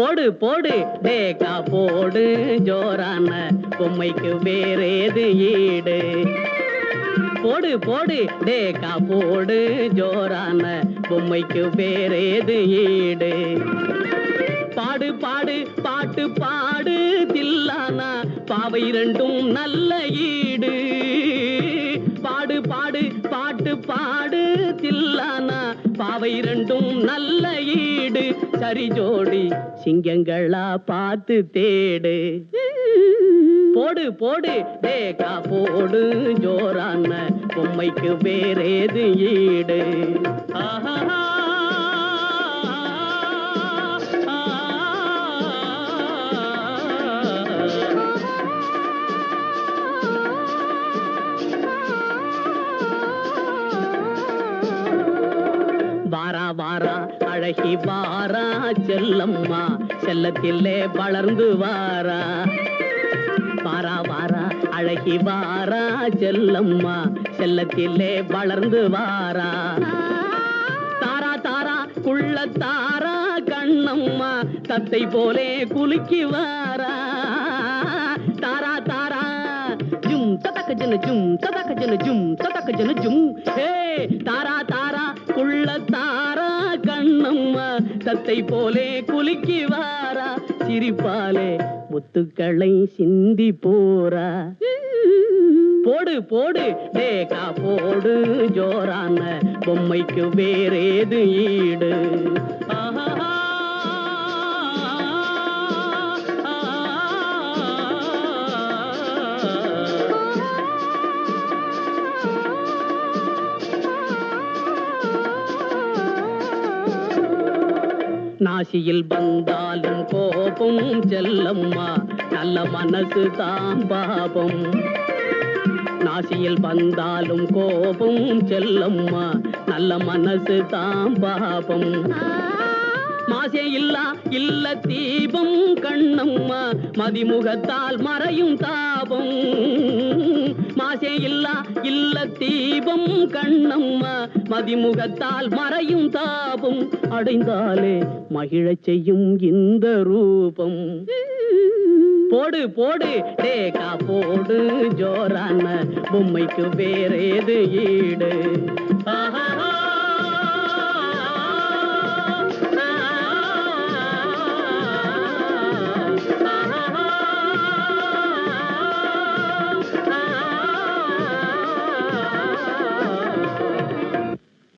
போடு போடு டேக்கா போடு ஜோரான பொம்மைக்கு வேறேது ஈடு? போடு போடு டேக்கா போடு ஜோரான பொம்மைக்கு வேறேது ஈடு? பாடு பாடு பாட்டு பாடு தில்லானா பாவை ரெண்டும் நல்ல ஈடு. பாடு பாடு பாட்டு பாடு அவை ரெண்டும் நல்ல ஈடு. சரி ஜோடி சிங்கங்களா பார்த்து தேடு. போடு போடு டேகா போடு. ஜோரான பொம்மைக்கு வேறேது ஈடு. ஆஹா வாரா அழகி வாரா செல்லம்மா செல்லத்திலே வளர்ந்து வாரா. வாரா வாரா அழகி வாரா செல்லம்மா செல்லத்திலே வளர்ந்து வாரா. தாரா தாரா குள்ள தாரா கண்ணம்மா தத்தை போலே குலுக்கி வாரா. தாரா தாரா ஜும் ததக்க ஜன ஜும் ததக்க ஜன ஜும் ததக்க ஜன ஜும். ஹே தாரா தாரா குள்ள தாரா பொன்னம்மா தத்தை போலே குலுக்கி வாரா சிரிப்பாலே முத்துக்களை சிந்தி போறா போடு போடு டேகா போடு ஜோரான பொம்மைக்கு வேறேது ஈடு. நாசியில் வந்தாலும் கோபம் செல்லம்மா. நல்ல மனசு தான் பாபம். நாசியில் வந்தாலும் கோபம் செல்லம்மா. நல்ல மனசு தான் பாபம். மாசே இல்லா இல்ல தீபம் கண்ணம்மா. மதிமுகத்தால் மறையும் தாபம். ஆசை இல்லா இல்ல தீபம் கண்ணம்மா. மதிமுகத்தால் மறையும் தாபம் அடைந்தாலே மகிழச் செய்யும் இந்த ரூபம். போடு போடு டேக்கா போடு ஜோரான பொம்மைக்கு வேறேது ஈடு.